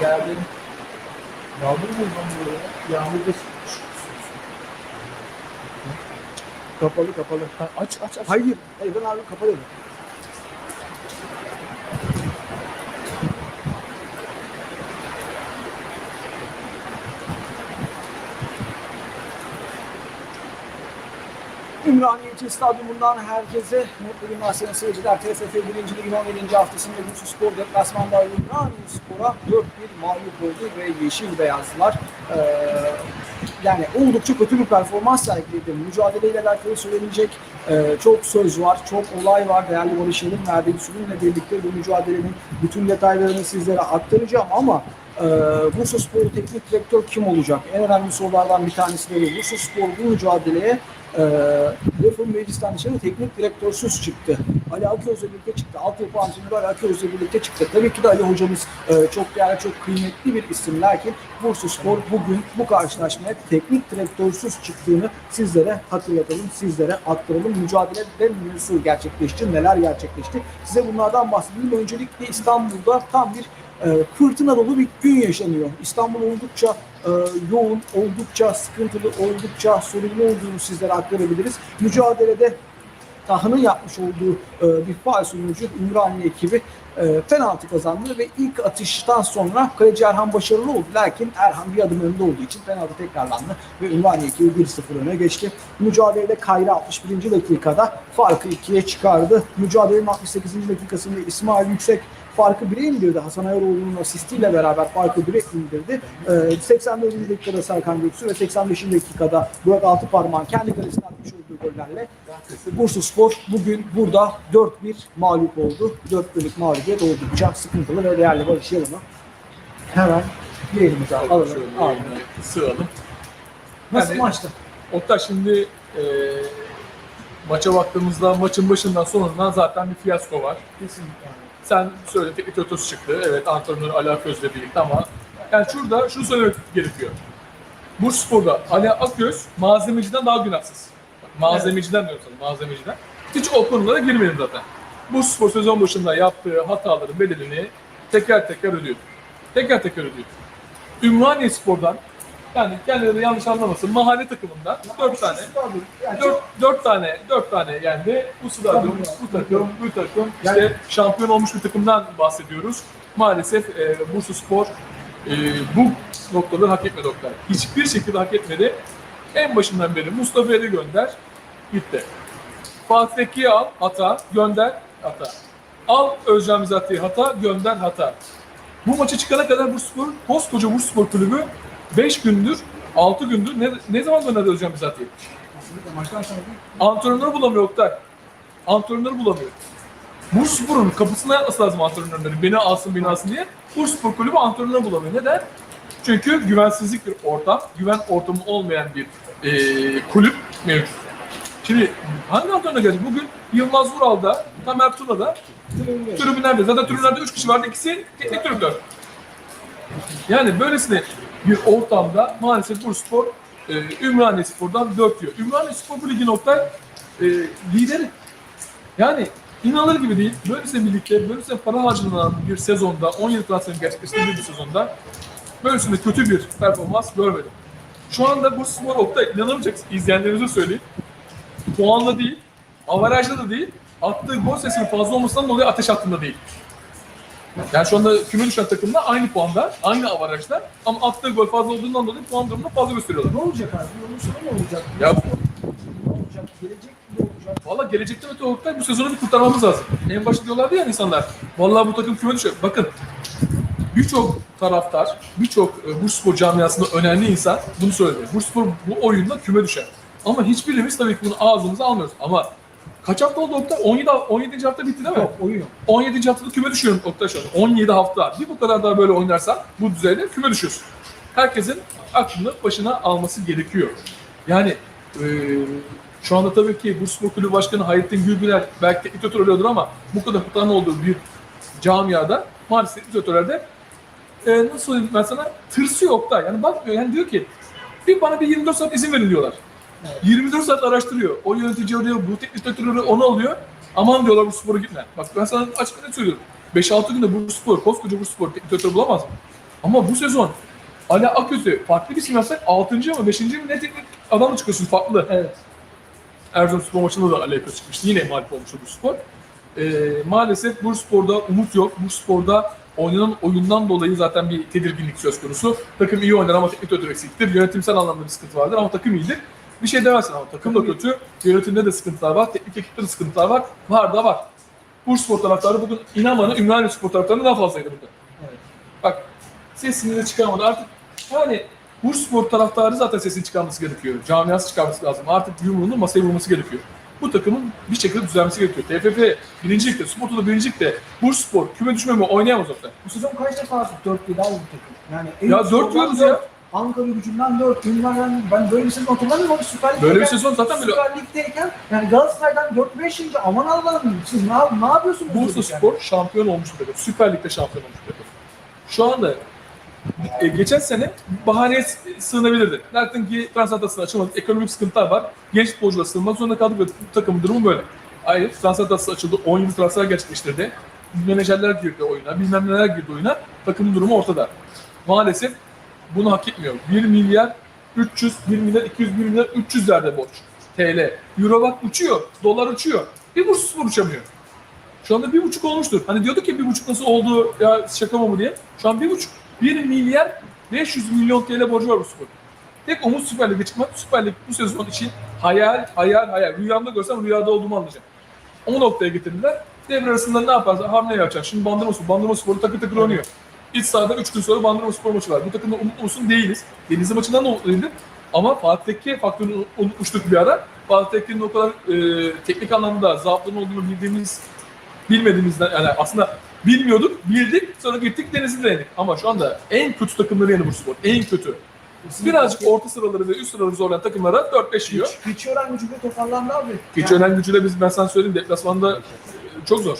Geldim. Yağmur mu buraya? Yağmur da Kapalı kapalı. Ha, aç aç aç. Hayır. Hayır ben abi kapalı. Ümraniye İlçe Stadyumundan herkese mutlu günler sayın seyirciler. TFF 1. Lig'in 17. haftasında Bursa Spor deplasmanda Ümraniye Spor'a 4-1 mağlup oldu ve Yeşil Beyazlılar eee, yani oldukça kötü bir performans sergiledi. Mücadeleyle alakalı söylenecek eee, çok söz var, çok olay var. Değerli Barış Yalın verdiği sürümle birlikte bu mücadelenin bütün detaylarını sizlere aktaracağım ama eee Bursa Spor Teknik Direktör kim olacak? En önemli sorulardan bir tanesi de bu. Bursa Spor bu mücadeleye e, Reform Meclis'ten dışarı teknik direktörsüz çıktı. Ali Aköz'le birlikte çıktı. Altyapı antrenörü Ali Aköz'le birlikte çıktı. Tabii ki de Ali hocamız e, çok değerli, çok kıymetli bir isim. Lakin Bursa Spor bugün bu karşılaşmaya teknik direktörsüz çıktığını sizlere hatırlatalım, sizlere aktaralım. Mücadelede nasıl gerçekleşti, neler gerçekleşti? Size bunlardan bahsedeyim. Öncelikle İstanbul'da tam bir e, fırtına dolu bir gün yaşanıyor. İstanbul oldukça e, yoğun, oldukça sıkıntılı, oldukça sorunlu olduğunu sizlere aktarabiliriz. Mücadelede Taha'nın yapmış olduğu e, bir faal sonucu Ümraniye ekibi e, penaltı kazandı ve ilk atıştan sonra kaleci Erhan başarılı oldu. Lakin Erhan bir adım önde olduğu için penaltı tekrarlandı ve Ümraniye ekibi 1-0 öne geçti. Mücadelede Kayra 61. dakikada farkı 2'ye çıkardı. Mücadelenin 68. dakikasında İsmail Yüksek farkı 1'e indirdi. Hasan Ayaroğlu'nun asistiyle beraber farkı 1'e indirdi. Ee, 84. dakikada Serkan Göksu ve 85. dakikada Burak Altıparmağan kendi kalesine atmış olduğu gollerle Bursa Spor bugün burada 4-1 mağlup oldu. 4-1'lik mağlubiyet oldukça sıkıntılı ve değerli Barış Yalın'ı hemen bir elimize alalım. Abi. sığalım. Nasıl Yani- maçtı? Oktay şimdi e, maça baktığımızda maçın başından sonundan zaten bir fiyasko var. Kesinlikle. Sen söyle teknik direktörsü çıktı. Evet antrenör Ali Aköz'le birlikte ama yani şurada şunu söylemek gerekiyor. Bursa Spor'da Ali Aköz malzemeciden daha günahsız. Bak, malzemeciden diyorum sana malzemeciden. Hiç o konulara girmedim zaten. Bursa Spor sezon başında yaptığı hataların bedelini teker teker ödüyor. Teker teker ödüyor. Ümraniye Spor'dan yani kendileri yanlış anlamasın mahalle takımından 4 tane Yani Dört, dört tane, dört tane yendi. Bu stadyum, bu takım, bu takım. işte şampiyon olmuş bir takımdan bahsediyoruz. Maalesef e, Bursa Spor e, bu noktaları hak etmedi Oktay. Hiçbir şekilde hak etmedi. En başından beri Mustafa Eri gönder, gitti. Fatih al, hata, gönder, hata. Al Özcan Bizati'yi hata, gönder, hata. Bu maça çıkana kadar Bursa Spor, koskoca Bursa Spor Kulübü 5 gündür, 6 gündür ne, ne zaman gönderdi Özcan Bizati'yi? Antrenör bulamıyor Oktay. Antrenör bulamıyor. Bursaspor'un kapısına yatması lazım antrenörlerin. Beni alsın, beni alsın diye. Bursaspor kulübü antrenör bulamıyor. Neden? Çünkü güvensizlik bir ortam, güven ortamı olmayan bir eee, kulüp mevcut. Şimdi hangi antrenör gelecek? Bugün Yılmaz Vural'da, Tamer Tuna'da tribünlerde. Zaten tribünlerde 3 kişi vardı. ikisi teknik direktör. Yani böylesine bir ortamda maalesef Bursaspor e, Ümraniye Spor'dan 4 diyor. Ümraniye Spor bu ligin Oktay e, lideri. Yani inanılır gibi değil. Böylesine birlikte, böylesine para harcanan bir sezonda, 17 transferin gerçekleştirildiği bir sezonda böylesine kötü bir performans görmedim. Şu anda Bursaspor Oktay inanamayacaksın. izleyenlerinize söyleyeyim. Puanla değil, avarajla da değil, attığı gol sayısının fazla olmasından dolayı ateş hattında değil. Yani şu anda küme düşen takımla aynı puanda, aynı avarajda ama attığı gol fazla olduğundan dolayı puan durumunda fazla gösteriyorlar. Ne olacak abi? Sonu ne olacak? Ya Ne olacak? Gelecek ne olacak? Valla gelecekten öte Oktay bu sezonu bir kurtarmamız lazım. En başta diyorlardı ya insanlar. Vallahi bu takım küme düşecek. Bakın birçok taraftar, birçok e, Bursaspor camiasında önemli insan bunu söyledi. Bursaspor bu oyunda küme düşer. Ama hiçbirimiz tabii ki bunu ağzımıza almıyoruz. Ama kaç hafta oldu Oktay? 17, 17. hafta bitti değil mi? Yok oyun yok. 17. haftada küme düşüyorum Oktay şu an. 17 hafta. Bir bu kadar daha böyle oynarsan bu düzeyde küme düşüyorsun. Herkesin aklını başına alması gerekiyor. Yani e, şu anda tabii ki Bursaspor Kulübü Başkanı Hayrettin Gülbüler belki oluyordur ama bu kadar hatanın olduğu bir camiada maalesef direktörlerde e, nasıl söyleyeyim ben sana tırsıyor Oktay. Yani bakmıyor yani diyor ki bir bana bir 24 saat izin verin diyorlar. 24 saat araştırıyor. O yönetici arıyor, bu teknik direktör arıyor, onu alıyor. Aman diyorlar bu spora gitme. Bak ben sana açık net söylüyorum. 5-6 günde bu spor, koskoca bu spor teknik direktör bulamaz mı? Ama bu sezon Ali Akütü farklı bir isim yazsak 6. mı 5. mi ne teknik adamla çıkıyorsun farklı. Evet. Erzurumspor maçında da Ali Akütü çıkmıştı. Yine mağlup olmuştu bu spor. Ee, maalesef Bursaspor'da umut yok. Bursaspor'da oynanan oyundan dolayı zaten bir tedirginlik söz konusu. Takım iyi oynar ama teknik direktör eksiktir. Yönetimsel anlamda bir sıkıntı vardır ama takım iyidir. Bir şey demezsin ama takım da kötü. Yönetimde de sıkıntılar var. Teknik ekipte de sıkıntılar var. Var da var. Bursaspor taraftarı bugün inan bana Ümraniye Spor taraftarından daha fazlaydı burada. Evet. Bak sesini de çıkarmadı. Artık yani Bursaspor taraftarı zaten sesini çıkarması gerekiyor. Camiası çıkarması lazım. Artık yumruğunu masaya vurması gerekiyor. Bu takımın bir şekilde düzelmesi gerekiyor. TFF birincilikte, Sporto'da birincilikte Bursaspor küme düşmeme oynayamaz orada. Bu sezon kaç defa 4 yedi abi bu takım? Yani en Ya üst 4 oradan diyoruz dört, ya. Ankara gücünden 4, Ünlü'den ben böyle bir sezon hatırlamıyorum ama Süper Lig'deyken, Böyle bir sezon zaten böyle Süper Lig'deyken yani Galatasaray'dan 4-5 yılda aman Allah'ım siz ne, ne yapıyorsunuz? Bursa dedik yani. Spor şampiyon olmuş bir takım. Süper Lig'de şampiyon olmuş bir takım. Şu anda e, geçen sene bahaneye sığınabilirdi. Dersin ki transfer hatasını açılmadı, ekonomik sıkıntılar var. Genç futbolcular sığınmak zorunda kaldık ve bu takımın durumu böyle. Hayır, transfer hatası açıldı, 10 yıl transfer gerçekleştirdi. Menajerler girdi oyuna, bilmem neler girdi oyuna. Takımın durumu ortada. Maalesef bunu hak etmiyor. 1 milyar 300, 1 milyar 200, 1 milyar 300 lerde borç. TL. Euro bak uçuyor, dolar uçuyor. Bir Bursa Spor uçamıyor. Şu anda bir buçuk olmuştur. Hani diyorduk ya bir buçuk nasıl oldu ya şaka mı bu diye. Şu an bir buçuk. Bir milyar 500 milyon TL borcu var bu spor. Tek umut Süper Lig'e çıkmak. Süper Lig bu sezon için hayal, hayal, hayal. Rüyamda görsem rüyada olduğumu anlayacağım. O noktaya getirdiler. Devre arasında ne yaparsa hamle yapacak. Şimdi Bandırma Spor, Bandırma Spor'u takır takır oynuyor. İç sahada 3 gün sonra Bandırma Spor maçı var. Bu takımda umutlu musun? Değiliz. Denizli maçından da umutlu değildim. Ama Fatih Tekke faktörünü unutmuştuk bir ara. Fatih Tekke'nin o kadar e, teknik anlamda zaaflarının olduğunu bildiğimiz bilmediğimizden yani aslında bilmiyorduk, bildik, sonra gittik Denizli'de yendik. Ama şu anda en kötü takımları yeni Bursaspor. En kötü. Birazcık orta sıraları ve üst sıraları zorlayan takımlara 4-5 yiyor. Hiç, hiç öğren gücü bir toparlandı abi. Hiç Yani önemli gücüyle biz ben sana söyleyeyim deplasmanda çok zor.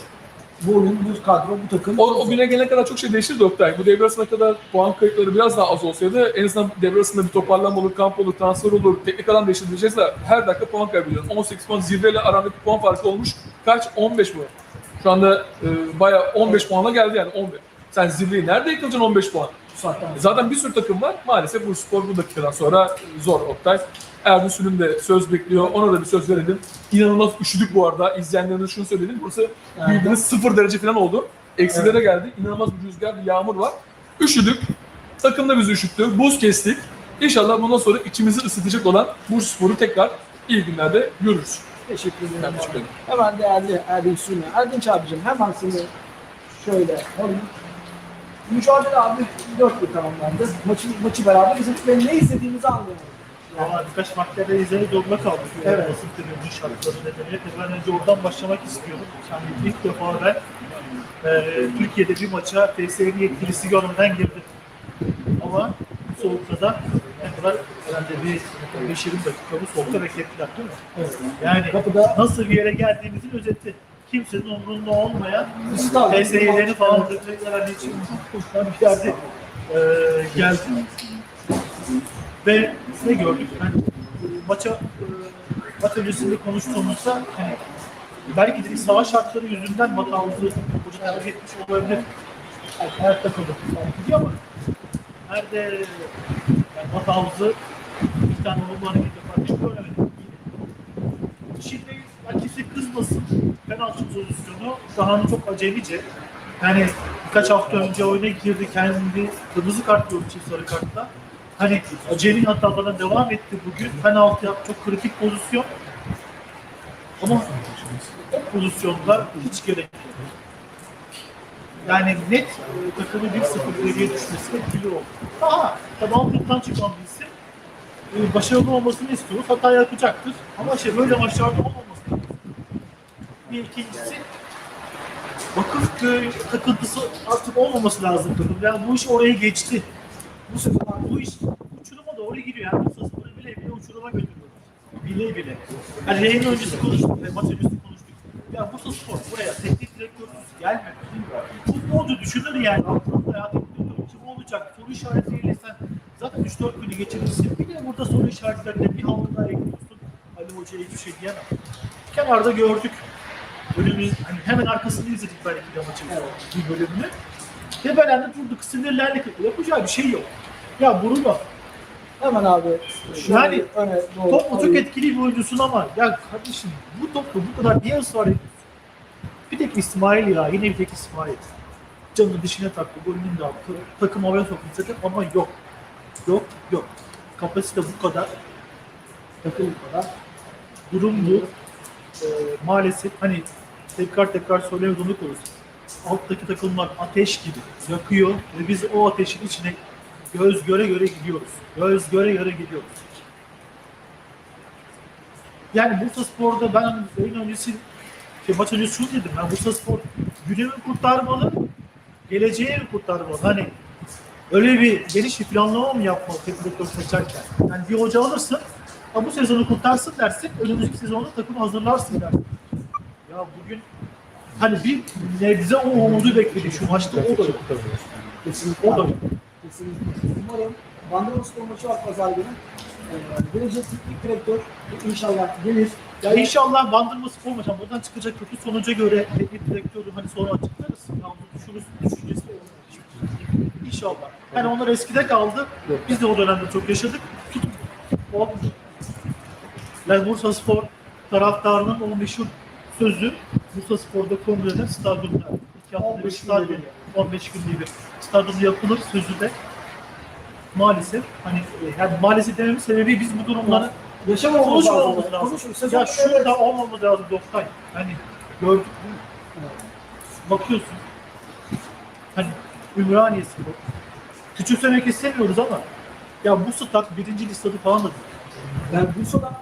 Bu oyun, bu kadro, bu takım. O, o güne gelene kadar çok şey değişirdi Oktay. Bu devre arasına kadar puan kayıpları biraz daha az olsaydı en azından devre arasında bir toparlanma olur, kamp olur, transfer olur, teknik adam değiştirileceğiz de her dakika puan kaybediyorsun. 18 puan zirveyle arandaki puan farkı olmuş. Kaç? 15 mi? Şu anda e, bayağı 15 puanla geldi yani 15. Sen zirveyi nerede yıkılacaksın 15 puan? Saatten sonra. Zaten bir sürü takım var. Maalesef bu spor bu dakikadan sonra zor Oktay. Erdoğan Sülün de söz bekliyor. Ona da bir söz verelim. İnanılmaz üşüdük bu arada. İzleyenlerine şunu söyledim. Burası bildiğiniz sıfır derece falan oldu. Eksilere geldi. İnanılmaz bir rüzgar, bir yağmur var. Üşüdük. Takım da bizi üşüttü. Buz kestik. İnşallah bundan sonra içimizi ısıtacak olan Bursa Spor'u tekrar iyi günlerde görürüz. Teşekkür ederim. Ben teşekkür ederim. Hemen değerli Erdinç Sürme. Erdinç abicim hemen seni şöyle alayım. Mücadele abi 4 bir tamamlandı. Maçı, maçı beraber izledik ve ne izlediğimizi anlayamadık. Yani, Valla birkaç maddede izleyip zorunda kaldık. Evet. Evet. Basın televizyon şartları nedeniyle. Ben önce oradan başlamak istiyorum. Yani ilk defa ben e, Türkiye'de bir maça TSE'nin yetkilisi görmeden girdim. Ama soğukta da ne kadar herhalde bir 5-20 dakika bu soğukta beklettiler değil mi? evet. Yani Kapıda nasıl bir yere geldiğimizin özeti. Kimsenin umurunda olmayan. TSE'lerini falan herhalde için bir yerde e, geldim. Ve ne gördük? Yani maça e, maç öncesinde konuştuğumuzda hani, belki de savaş şartları yüzünden hatamızı hoca tercih etmiş olabilir. Yani her takımda fark ediyor ama nerede yani hatamızı bir tane olumlu hareket yaparken göremedik. Şimdi ya kimse kızmasın. Penaltı pozisyonu daha çok acemice. Yani birkaç hafta önce oyuna girdi kendi kırmızı kart gördü sarı kartla. Hani acemi hatalarına devam etti bugün. Penaltı yaptı çok kritik pozisyon. Ama o pozisyonda hiç gerek yok. Yani net takımı 1-0 geriye düşmesine etkili oldu. Aha, tamam gruptan çıkan birisi e, başarılı olmasını istiyoruz. Hata yapacaktır. Ama işte böyle maçlarda olmaması. Bir ikincisi Bakırköy takıntısı artık olmaması lazım takım. Yani bu iş oraya geçti. Bu artık bu iş uçuruma doğru giriyor. Yani bu sezonu bile bile uçuruma götürüyor. Bile bile. Yani yayın öncesi konuştuk ve maç öncesi konuştuk. Ya Bursa Spor buraya teknik direktörsüz gelmedi. Futbolcu düşünür yani aklında ya teknik direktör kim olacak? Soru işaretiyle sen zaten 3-4 günü geçirirsin. Bir de burada soru işaretlerine bir halka daha ekliyorsun. Ali Hoca'ya hiçbir şey diyemem. Kenarda gördük. Bölümü hani hemen arkasında izledik belki de maçın bir bölümünü. Tepelendi durduk, sinirlendi. Yapacağı bir şey yok. Ya Bruno Hemen abi. Yani öne doğru Topla çok etkili bir oyuncusun ama ya kardeşim bu topla bu kadar niye ısrar ediyorsun? Bir tek İsmail ya yine bir tek İsmail. Canını dişine taktı, golünü de attı. Takım havaya soktu zaten ama yok. Yok, yok. Kapasite bu kadar. Takım bu kadar. Durum bu. Ee, maalesef hani tekrar tekrar söylemek zorunda kalıyoruz. Alttaki takımlar ateş gibi yakıyor ve biz o ateşin içine göz göre göre gidiyoruz. Göz göre göre gidiyoruz. Yani Bursa Spor'da ben oyun öncesi şey, maç öncesi şunu dedim. Ben Bursa Spor günümü kurtarmalı, geleceği kurtarmalı? Hani öyle bir geniş bir planlama mı yapmalı teknik direktör seçerken? Yani bir hoca alırsın, bu sezonu kurtarsın dersin, önümüzdeki sezonda takım hazırlarsın dersin. Ya bugün hani bir nebze o umudu bekledi şu maçta o da yok. Kesinlikle. O da yok. Kesinlikle. Umarım Bandırmaspor maçı var pazar günü. Ee, gelecek teknik direktör inşallah gelir. Ya inşallah Bandırma Spor maçı buradan çıkacak kötü sonuca göre teknik direktörü hani sonra açıklarız. Ya bu düşünürüz, düşüncesi olur. İnşallah. Yani onlar eskide kaldı. Biz de o dönemde çok yaşadık. Oldu. Yani Bursa Spor taraftarının o meşhur sözü Bursa Spor'da kongrede stadyumda. İki haftada bir 15 stadyum, günde 15 günde bir stadyumda yapılır sözü de maalesef hani yani maalesef dememin sebebi biz bu durumları Yaşamamamız lazım. lazım. Ya şurada olmamız lazım Doktay. Hani gördük? Bakıyorsun. Hani Ümraniye Spor. Küçümsemek istemiyoruz ama ya bu stat birinci listede falan da değil. Yani Bursa'da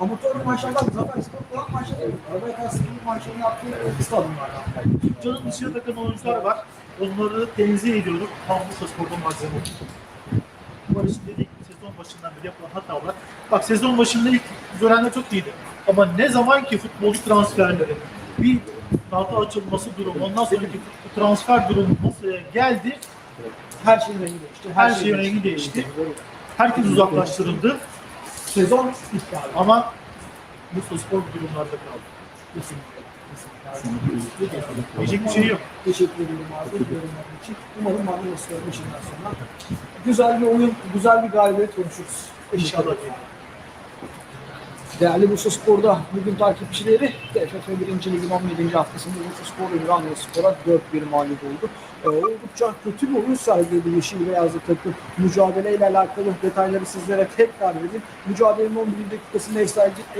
amatör maçlardan zaten spor falan maçları. Arabaya karşı maçlarını yaptığı bir stadyumlardan. Canın dışına takılan oyuncular var. Onları tenzih ediyorum. Tam Bursa Spor'dan malzeme oldu. Barış dedik sezon başından beri yapılan hatalar. Bak sezon başında ilk dönemde çok iyiydi. Ama ne zaman ki futbolcu transferleri bir tahta açılması durumu, ondan sonraki transfer durumu masaya geldi, Her şeyin rengi değişti. Her şeyin rengi değişti. herkes uzaklaştırıldı. Sezon iptal. Ama Bursa Spor durumlarda kaldı. Kesinlikle. Diyecek bir şey yok. Teşekkür ederim abi yorumların için. Umarım Marmaris'te başından sonra güzel bir oyun, güzel bir galibiyet konuşuruz. İnşallah. Değerli Bursa Spor'da bugün takipçileri TFF 1. Lig'in 17. haftasında Bursa Spor Ümraniye Spor'a 4-1 mağlup oldu. Ee, oldukça kötü bir oyun sergiledi Yeşil Beyazlı takım. Mücadeleyle alakalı detayları sizlere tekrar vereyim. Mücadelenin 11. dakikasında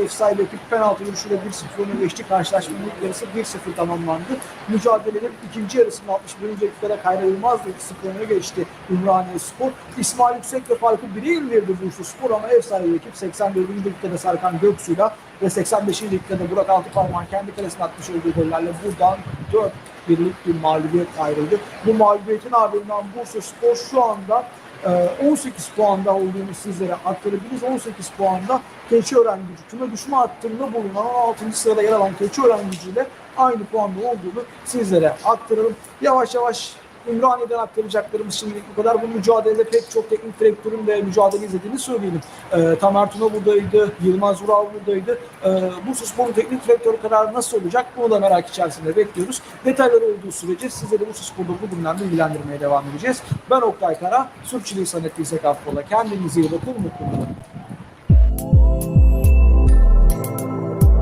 sahibi ekip penaltı vuruşuyla 1-0 öne geçti. Karşılaşmanın ilk yarısı 1-0 tamamlandı. Mücadelenin ikinci yarısında 61. dakikada Kayra Yılmaz da 2-0 öne geçti Ümraniye Spor. İsmail Yüksek ve farkı 1'e indirdi Bursa Spor ama sahibi ekip 84. dakikada Serkan Göksu'yla ve 85. dakikada Burak Altıparmağan kendi kalesine atmış olduğu gollerle buradan 4 birlik bir mağlubiyet ayrıldı. Bu mağlubiyetin ardından Bursa Spor şu anda e, 18 puanda olduğunu sizlere aktarabiliriz. 18 puanda Keçiören gücü küme düşme hattında bulunan 16. sırada yer alan Keçiören gücüyle aynı puanda olduğunu sizlere aktaralım. Yavaş yavaş Ümraniye'den aktaracaklarımız şimdilik bu kadar. Bu mücadelede pek çok teknik direktörün de mücadele izlediğini söyleyelim. Ee, Tamer Tuna buradaydı, Yılmaz Vural buradaydı. Ee, Bursa Spor'un teknik direktörü kararı nasıl olacak? Bunu da merak içerisinde bekliyoruz. Detayları olduğu sürece sizleri Bursa Spor'da bugünden bilgilendirmeye devam edeceğiz. Ben Oktay Kara, sürçülisan ettiysek affola. Kendinize iyi bakın, mutlu olun.